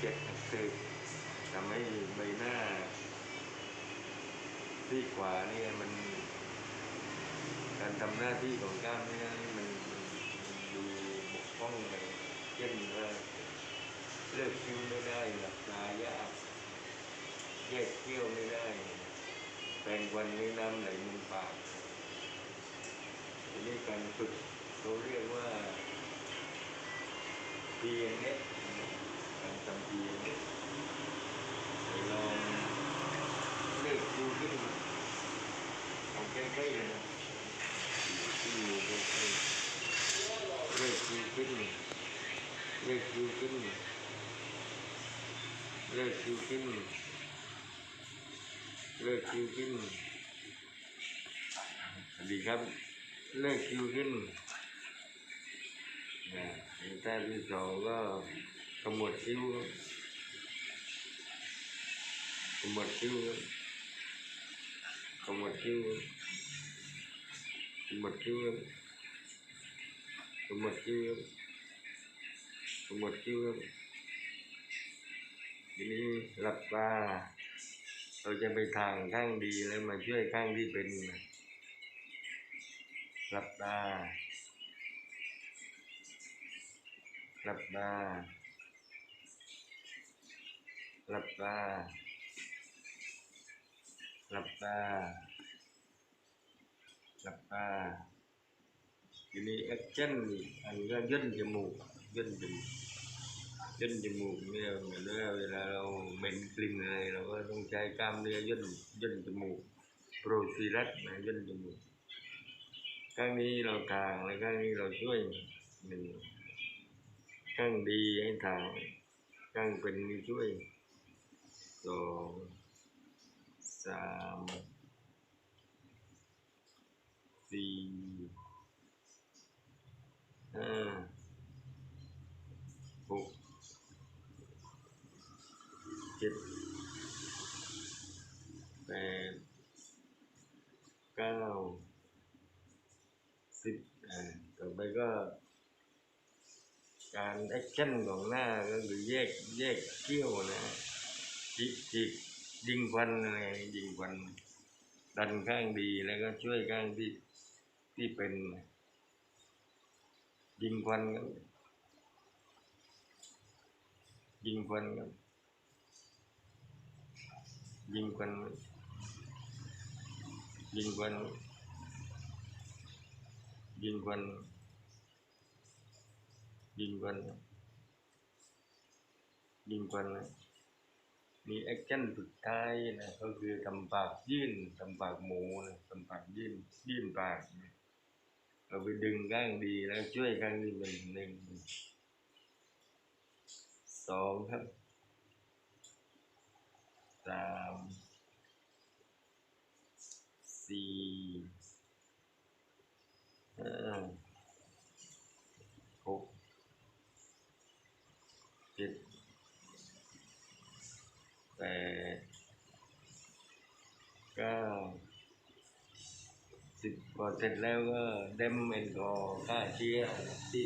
เจ็บอักเสบทำให้ใบหน้าที่ขวาเนี่ยมัน การทำหน้าที่ของกล้ามเนื้อนี่มันมันดูบกพร่องไปเช่นว่าเลิกคิ้วไม่ได้หลับตายากแยกเขี้ยวไม่ได้แปรงวันนี้น้ำไหลมุมปากทีนี้การฝึกเขาเรียกว่า PNS การทำ PNS ไปลองเลิกคิ้วขึ้นมาเอาใกล้ๆเลยนะที่อยู่ใกล้ๆเลิกคิ้วขึ้นเลิกคิ้วขึ้นเลิกคิ้วขึ้นเลิกคิวขึ้นสวัสดีครับเลิกคิวขึ้นนะท่ที่สองก็ ขมวดคิ้วขมวดคิ้วขมวดคิ้วขมวดคิ้วขมวดคิ้วขมวดคิ้วทีนี้หลับตาเราจะไปทางข้างดีแล้วมาช่วยข้างที่เป็นหลับตาหลับตา หลับตาหลับตาหลับตาทีนี้แอคชั่นอันก็ย่นจมูกย่นจมูกย่นจมูกเนี่ยเหมือนว่าเวลาเราเหม็นกลิ่นอะไรเราก็ต้องใช้กล้ามเนื้อย่นย่นจมูกโปรซีรัสนะย่นจมูกข้างนี้เราทางแล้วข้างนี้เราช่วยหนึ่งข้างดีให้ทางข้างเป็นนี่ช่วย สองสามสี่ห้าหกเจ็ดแปดเก้าสิบอ่าต่อไปก็การแอคชั่นของหน้าก็คือแยกแยกเขี้ยวนะ จิจิยิงควันอะไรยิงควัน ดันข้างดีแล้วก็ช่วยข้างที่ที่เป็นยิงควันครับยิงควันครับยิงควันยิงควันยิงควันยิงควันยิงควันนะ มีแอคชั่นสุดท้ายนะก็คือทำปากยื่นทำปากหมูนะทำปากยื่นยื่นปากนะเราไปดึงข้างดีแล้วช่วยข้างนี้เป็นหนึ่งสองครับสามสี่ห้าหกเจ็ด แปดเก้าสิบพอเสร็จแล้วก็เดมเอ็นกอฆ่าเชื้อที่